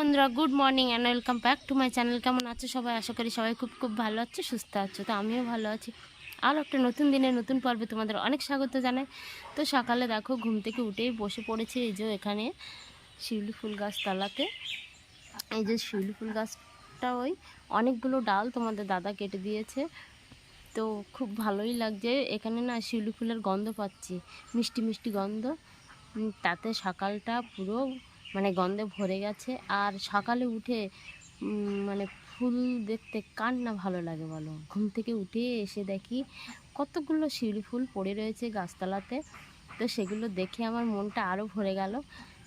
বন্ধুরা good morning and welcome back to my channel কেমন আছো সবাই? আশা করি সবাই খুব খুব ভালো আছে, সুস্থ আছো, তো আমিও ভালো আছি। আর একটা নতুন দিনে নতুন পর্বে তোমাদের অনেক স্বাগত জানাই। তো সকালে দেখো, ঘুম থেকে উঠেই বসে পড়েছি এই যে এখানে শিউলি ফুল গাছ তলাতে। এই যে শিউলি ফুল গাছটা ওই অনেকগুলো ডাল তোমাদের দাদা কেটে দিয়েছে। তো খুব ভালোই লাগছে। এখানে না শিউলি ফুলের গন্ধ পাচ্ছি, মিষ্টি মিষ্টি গন্ধ। তাতে সকালটা পুরো মানে গন্ধে ভরে গেছে। আর সকালে উঠে মানে ফুল দেখতে কার না ভালো লাগে বলো? ঘুম থেকে উঠে এসে দেখি কতগুলো শিউলি ফুল পড়ে রয়েছে গাছতলাতে। তো সেগুলো দেখে আমার মনটা আরও ভরে গেল।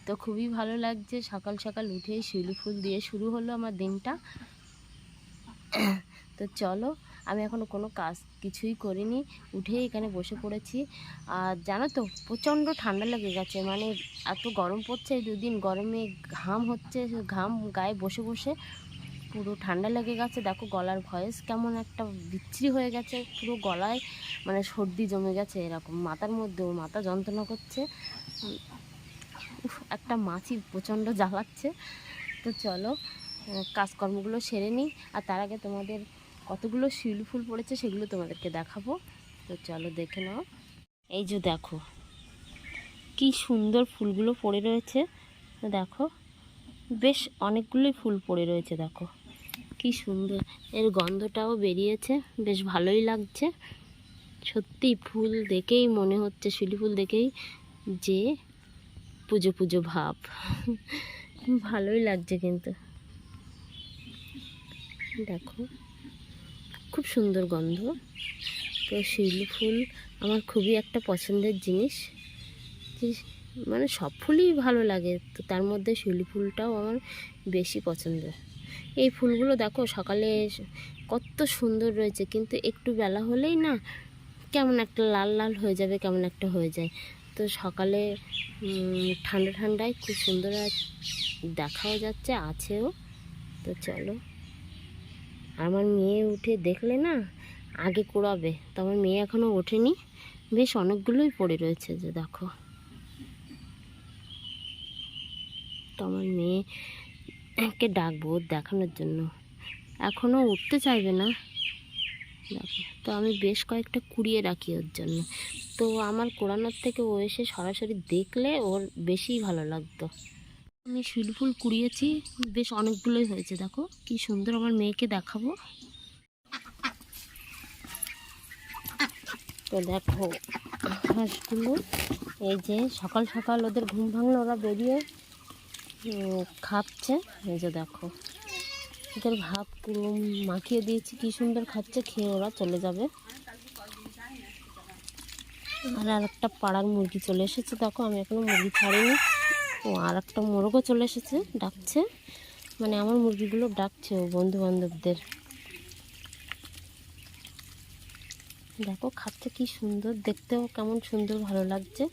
তো খুবই ভালো লাগছে সকাল সকাল উঠে শিউলি ফুল দিয়ে শুরু হলো আমার দিনটা। তো চলো আমি এখনও কোনো কাজ কিছুই করিনি। উঠে এখানে বসে পড়েছি। আর জানো তো, প্রচণ্ড ঠান্ডা লেগে গেছে। মানে এত গরম পড়ছে এই দুদিন গরমে ঘাম হচ্ছে, ঘাম গায়ে বসে বসে পুরো ঠান্ডা লেগে গেছে। দেখো গলার ভয়েস কেমন একটা বিচ্ছিরি হয়ে গেছে, পুরো গলায় মানে সর্দি জমে গেছে এরকম। মাথার মধ্যেও মাথা যন্ত্রণা করছে। একটা মাছি প্রচণ্ড জ্বালাচ্ছে। তো চলো কাজকর্মগুলো সেরে নিই। আর তার আগে তোমাদের কতগুলো শিউলি ফুল পড়েছে সেগুলো তোমাদেরকে দেখাবো। তো চলো দেখে নাও। এই যে দেখো, কি সুন্দর ফুলগুলো পড়ে রয়েছে। দেখো, বেশ অনেকগুলোই ফুল পড়ে রয়েছে, দেখো। কি সুন্দর, এর গন্ধটাও বেরিয়েছে, বেশ ভালোই লাগছে। সত্যি ফুল দেখেই মনে হচ্ছে, শিউলি ফুল দেখেই যে পুজো পুজো ভাব। ভালোই লাগছে কিন্তু। দেখো। খুব সুন্দর গন্ধ। তো শিউলি ফুল আমার খুবই একটা পছন্দের জিনিস। মানে সব ফুলই ভালো লাগে, তো তার মধ্যে শিউলি ফুলটাও আমার বেশি পছন্দের। এই ফুলগুলো দেখো সকালে কত সুন্দর রয়েছে, কিন্তু একটু বেলা হলেই না কেমন একটা লাল লাল হয়ে যাবে, কেমন একটা হয়ে যায়। তো সকালে ঠান্ডা ঠান্ডায় খুব সুন্দর দেখাও যাচ্ছে, আছেও। তো চলো। আমার মেয়ে উঠে দেখলে না, আগে কুড়াবে। তো আমার মেয়ে এখনও ওঠেনি। বেশ অনেকগুলোই পড়ে রয়েছে যে দেখো। তো আমার মেয়েকে ডাকবো দেখানোর জন্য। এখনও উঠতে চাইবে না। দেখো, তো আমি বেশ কয়েকটা কুড়িয়ে রাখি ওর জন্য। তো আমার কোড়ানোর থেকে ও এসে সরাসরি দেখলে ওর বেশিই ভালো লাগতো। আমি শিউলি ফুল কুড়িয়েছি, বেশ অনেকগুলোই হয়েছে, দেখো। কি সুন্দর আমার মেয়েকে দেখাবো। তো দেখো হাঁসগুলো এই যে সকাল সকাল ওদের ঘুম ভাঙলো ওরা বেরিয়ে খাচ্ছে। এই যে দেখো, ওদের ভাত মাখিয়ে দিয়েছি, কি সুন্দর খাচ্ছে, খেয়ে ওরা চলে যাবে। আর আর একটা পাড়ার মুরগি চলে এসেছে, দেখো, আমি এখনও মুরগি ছাড়িনি। ও আর একটা মোরগও চলে এসেছে, ডাকছে। মানে আমার মুরগিগুলো ডাকছে ও বন্ধু বান্ধবদের দেখো, খাচ্ছে কি সুন্দর, দেখতেও কেমন সুন্দর, ভালো লাগছে।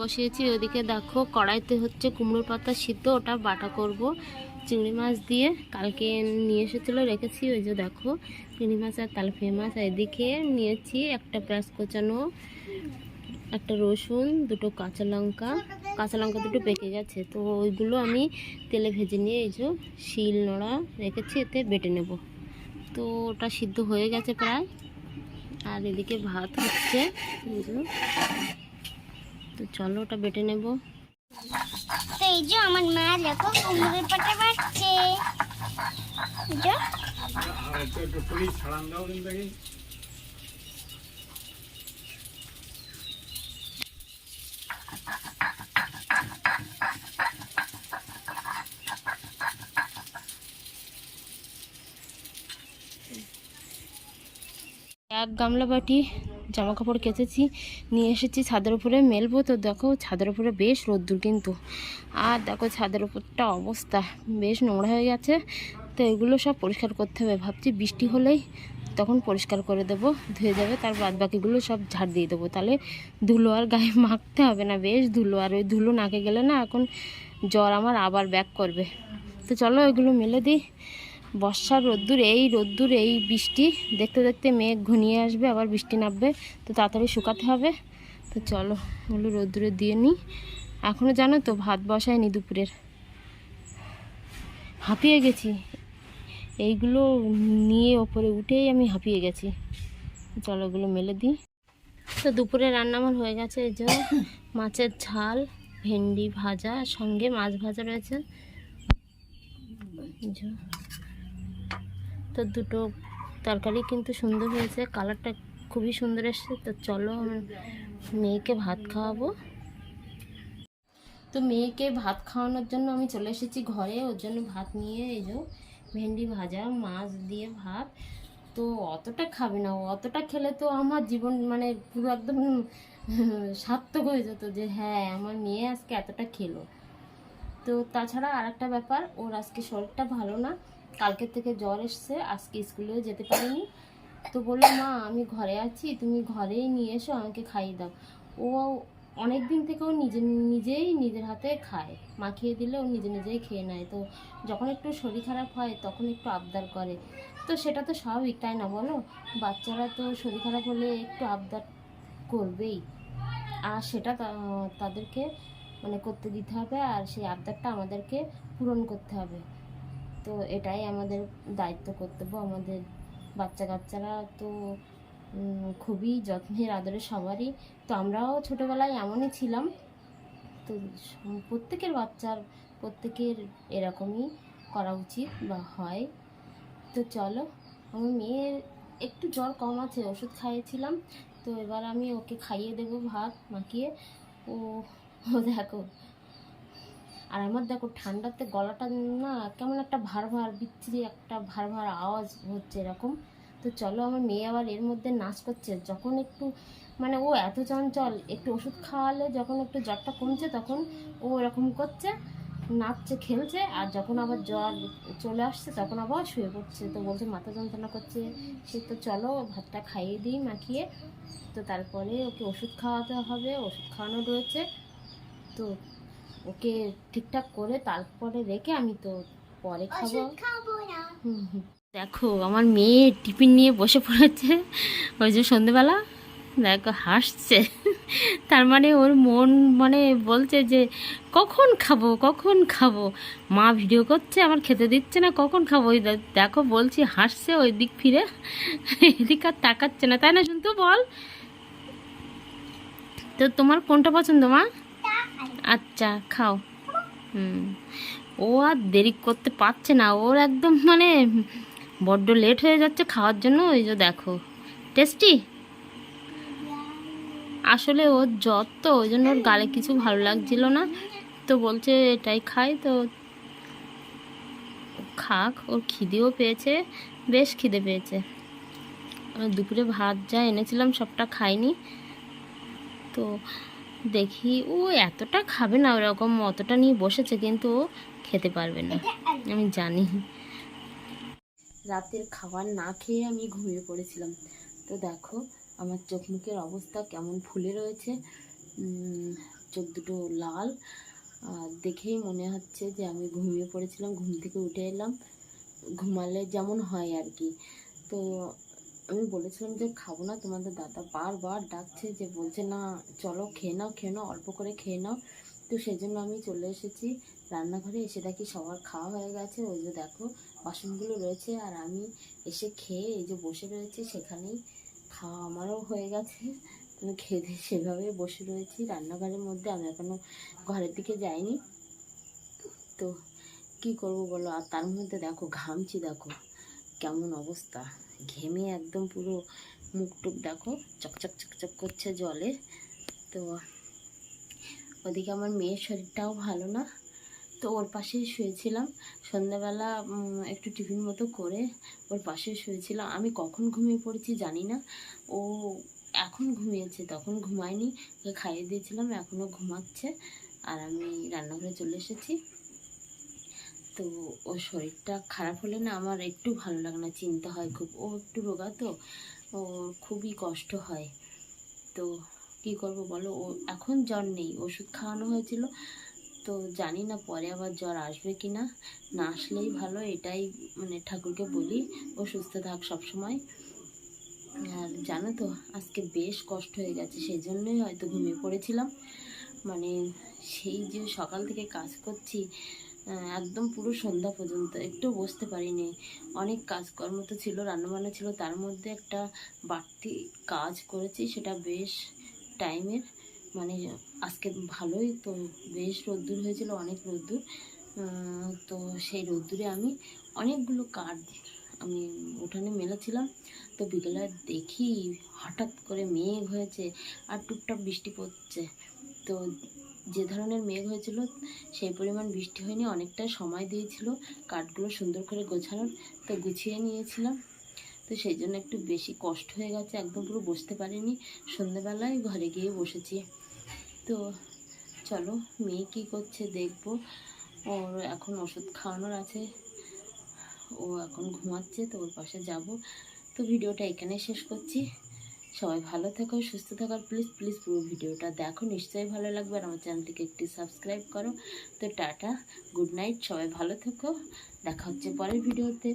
বসিয়েছি, ওদিকে দেখো কড়াইতে হচ্ছে কুমড়ো পাতা সিদ্ধ, ওটা বাটা করব। চিংড়ি মাছ দিয়ে কালকে নিয়ে এসেছিল, রেখেছি, ওই যে দেখো চিংড়ি মাছ আর তালফিয়া মাছ। এদিকে নিয়েছি একটা পেঁয়াজ কোচানো, একটা রসুন, দুটো কাঁচা লঙ্কা। কাঁচা লঙ্কা দুটো পেকে গেছে, তো ওইগুলো আমি তেলে ভেজে নিয়ে এই যে শিল নোড়া রেখেছি, এতে বেটে নেব। তো ওটা সিদ্ধ হয়ে গেছে প্রায়। আর এদিকে ভাত হচ্ছে। তো চলো ওটা বেটে নেব। তো এই যে আমার মা দেখো কুমড়োর পাতা বাড়ছে। এক গামলা বাটি জামা কাপড় কেচেছি, নিয়ে এসেছি ছাদের উপরে মেলবো। তো দেখো ছাদের উপরে বেশ রোদ্দুর কিন্তু। আর দেখো ছাদের উপরটা অবস্থা, বেশ নোংরা হয়ে গেছে। তো এগুলো সব পরিষ্কার করতে হবে। ভাবছি বৃষ্টি হলেই তখন পরিষ্কার করে দেবো, ধুয়ে যাবে, তার বাদ বাকিগুলো সব ঝাড় দিয়ে দেবো। তাহলে ধুলো আর গায়ে মাখতে হবে না, বেশ ধুলো। আর ওই ধুলো নাকে গেলে না এখন জ্বর আমার আবার ব্যাক করবে। তো চলো এগুলো মেলে দিই। বর্ষার রোদ্দুর, এই রোদ্দুর, এই বৃষ্টি, দেখতে দেখতে মেঘ ঘনিয়ে আসবে, আবার বৃষ্টি নামবে, তো তাড়াতাড়ি শুকাতে হবে। তো চলো ওগুলো রোদ্দুরে দিয়ে নিই। এখনও জানো তো, ভাত বসায়নি দুপুরের। হাঁপিয়ে গেছি। এইগুলো নিয়ে ওপরে উঠেই আমি হাঁপিয়ে গেছি। চলো ওগুলো মেলে দিই। তো দুপুরে রান্না আমার হয়ে গেছে, এই যে মাছের ঝাল, ভেন্ডি ভাজা, সঙ্গে মাছ ভাজা রয়েছে। তো দুটো তরকারি কিন্তু সুন্দর হয়েছে কালারটা খুবই সুন্দর এসছে, তো চলো আমার মেয়েকে ভাত খাওয়াবো। তো মেয়েকে ভাত খাওয়ানোর জন্য আমি চলে এসেছি ঘরে, ওর জন্য ভাত নিয়ে এই যে ভেন্ডি ভাজা, মাছ দিয়ে ভাত। তো অতটা খাবে না অতটা খেলে তো আমার জীবন মানে পুরো একদম সার্থক হয়ে যেত যে হ্যাঁ আমার মেয়ে আজকে এতটা খেলো। তো তাছাড়া আর একটা ব্যাপার, ওর আজকে শরীরটা ভালো না কালকে থেকে জ্বর এসছে, আজকে স্কুলেও যেতে পারিনি। তো বলল মা, আমি ঘরে আছি, তুমি ঘরেই নিয়ে এসো, আমাকে খাইয়ে দাও। ও অনেক দিন থেকে ও নিজে, নিজেই নিজের হাতে খায়, মাখিয়ে দিলে ও নিজে নিজেই খেয়ে নেয়। তো যখন একটু শরীর খারাপ হয়, তখন একটু আবদার করে। তো সেটা তো স্বাভাবিক, তাই না বলো? বাচ্চারা তো শরীর খারাপ হলে একটু আবদার করবেই। আর সেটা তাদেরকে মানে করতে দিতে হবে, আর সেই আবদারটা আমাদেরকে পূরণ করতে হবে। তো এটাই আমাদের দায়িত্ব কর্তব্য। আমাদের বাচ্চা কাচ্চারা তো খুবই যত্নের আদরে সবারই। তো আমরাও ছোটোবেলায় এমনই ছিলাম। তো প্রত্যেকের বাচ্চার, প্রত্যেকের এরকমই করা উচিত বা হয়। তো চলো, আমার মেয়ের একটু জ্বর কম আছে, ওষুধ খাইয়েছিলাম। তো এবার আমি ওকে খাইয়ে দেবো ভাত মাখিয়ে। ও দেখো আর আমার দেখো ঠান্ডাতে গলাটা না কেমন একটা ভার ভার বিচ্ছিরি একটা ভার ভার আওয়াজ হচ্ছে এরকম। তো চলো আমার মেয়ে আবার এর মধ্যে নাচ করছে, যখন একটু মানে ও এত চঞ্চল, একটু ওষুধ খাওয়ালে যখন একটু জ্বরটা কমছে তখন ও এরকম করছে, নাচছে, খেলছে, আর যখন আবার জ্বর চলে আসছে তখন আবার শুয়ে পড়ছে। তো বলছে মাথা যন্ত্রণা করছে। সে তো চলো ভাতটা খাইয়ে দিই মাখিয়ে। তো তারপরে ওকে ওষুধ খাওয়াতে হবে, ওষুধ খাওয়ানো রয়েছে। তো ওকে ঠিকঠাক করে তারপরে রেখে আমি তো পরে খাব। দেখো আমার মেয়ে টিফিন নিয়ে বসে পড়েছে। ওই যে সন্ধেবেলা দেখো হাসছে। তার মানে ওর মন মানে বলছে যে কখন খাব কখন খাব? মা ভিডিও করছে আমার খেতে দিচ্ছে না কখন খাব? ওই দেখো বলছি হাসছে ওই দিক ফিরে। এদিক আর তাকাচ্ছে না। তাই না শুনতো বল? তো তোমার কোনটা পছন্দ মা? আচ্ছা খাও। হুম। ও আর দেরি করতে পারছে না। ওর একদম মানে বড্ড লেট হয়ে যাচ্ছে খাওয়ার জন্য। ওই যে দেখো। টেস্টি আসলে ওর জ্বর তো, ওই জন্য ওর গালে কিছু ভালো লাগছিল না। তো বলছে এটাই খাই। তো খাক, ওর খিদেও পেয়েছে, বেশ খিদে পেয়েছে। দুপুরে ভাত যা এনেছিলাম সবটা খাইনি। তো দেখি, ও এতটা খাবে না ওরকম, অতটা নিয়ে বসেছে কিন্তু ও খেতে পারবে না। আমি জানি। রাতের খাবার না খেয়ে আমি ঘুমিয়ে পড়েছিলাম। তো দেখো, আমার চোখ মুখের অবস্থা কেমন ফুলে রয়েছে। চোখ দুটো লাল। আর দেখেই মনে হচ্ছে যে আমি ঘুমিয়ে পড়েছিলাম, ঘুম থেকে উঠে এলাম। ঘুমালে যেমন হয় আর কি। তো আমি বলেছিলাম যে খাব না, তোমাদের দাদা বারবার ডাকছে যে বলছে, না, চলো খেয়ে নাও খেয়ে নাও, অল্প করে খেয়ে নাও। তো সেই জন্য আমি চলে এসেছি রান্নাঘরে, এসে দেখি সবার খাওয়া হয়ে গেছে। ওই যে দেখো, বাসনগুলো রয়েছে আর আমি এসে খেয়ে এই যে বসে রয়েছি, সেখানেই খাওয়া আমারও হয়ে গেছে। আমি খেয়ে দিয়ে সেভাবে বসে রয়েছি। রান্নাঘরের মধ্যে আমি এখনও ঘরের দিকে যাইনি। তো কি করব বলো? আর তার মধ্যে দেখো, ঘামছি দেখো, কেমন অবস্থা। ঘেমে একদম পুরো মুখ টুক দেখো, চকচক চকচক করছে জলে। তো ওদিকে আমার মেয়ের শরীরটাও ভালো না, তো ওর পাশেই শুয়েছিলাম। সন্ধ্যাবেলা একটু টিফিন মতো করে ওর পাশে শুয়েছিলাম। আমি কখন ঘুমিয়ে পড়েছি জানি না। ও এখন ঘুমিয়েছে, তখন ঘুমায়নি। ওকে খাইয়ে দিয়েছিলাম, এখনও ঘুমাচ্ছে। আর আমি রান্নাঘরে চলে এসেছি। তো ওর শরীরটা খারাপ হলে না আমার একটু ভালো লাগে না, চিন্তা হয় খুব। ও একটু রোগা তো, ওর খুবই কষ্ট হয়। তো কি করব বলো? ও এখন জ্বর নেই, ওষুধ খাওয়ানো হয়েছিল। তো জানি না পরে আবার জ্বর আসবে কি না। না আসলেই ভালো, এটাই মানে ঠাকুরকে বলি, ও সুস্থ থাক সবসময়। আর জানো তো, আজকে বেশ কষ্ট হয়ে গেছে সেই জন্যই হয়তো ঘুমিয়ে পড়েছিলাম। মানে সেই যে সকাল থেকে কাজ করছি একদম পুরো সন্ধ্যা পর্যন্ত। একটু বসতে পারিনি। অনেক কাজকর্ম তো ছিল, রান্নাবান্না ছিল। তার মধ্যে একটা বাড়তি কাজ করেছি, সেটা বেশ টাইমের। মানে আজকে ভালোই তো, বেশ রোদ্দুর হয়েছিল, অনেক রোদ্দুর। তো সেই রোদ্দুরে আমি অনেকগুলো কাঠ আমি উঠানে মেলেছিলাম। তো বিকেলে দেখি হঠাৎ করে মেঘ হয়েছে আর টুকটাক বৃষ্টি পড়ছে। তো যে ধরনের মেঘ হয়েছিল, সেই পরিমাণ বৃষ্টি হয়নি, অনেকটা সময় দিয়েছিল কাঠগুলো সুন্দর করে গোছানোর, তো গুছিয়ে নিয়েছিলাম। তো সেই জন্য একটু বেশি কষ্ট হয়ে গেছে, একদম পুরো বসতে পারিনি। সন্ধ্যেবেলায় ঘরে গিয়ে বসেছি। তো চলো, মেয়ে কী করছে দেখব। ওর এখন ওষুধ খাওয়ানোর আছে। ও এখন ঘুমাচ্ছে, তো ওর পাশে যাব। তো ভিডিওটা এখানে শেষ করছি। সবাই ভালো থেকো, সুস্থ থাকো। প্লিজ প্লিজ পুরো ভিডিওটা দেখো। নিশ্চয়ই ভালো লাগবে আর আমার চ্যানেলটিকে একটি সাবস্ক্রাইব করো। তো টাটা গুড নাইট সবাই ভালো থেকো। দেখা হচ্ছে পরের ভিডিওতে।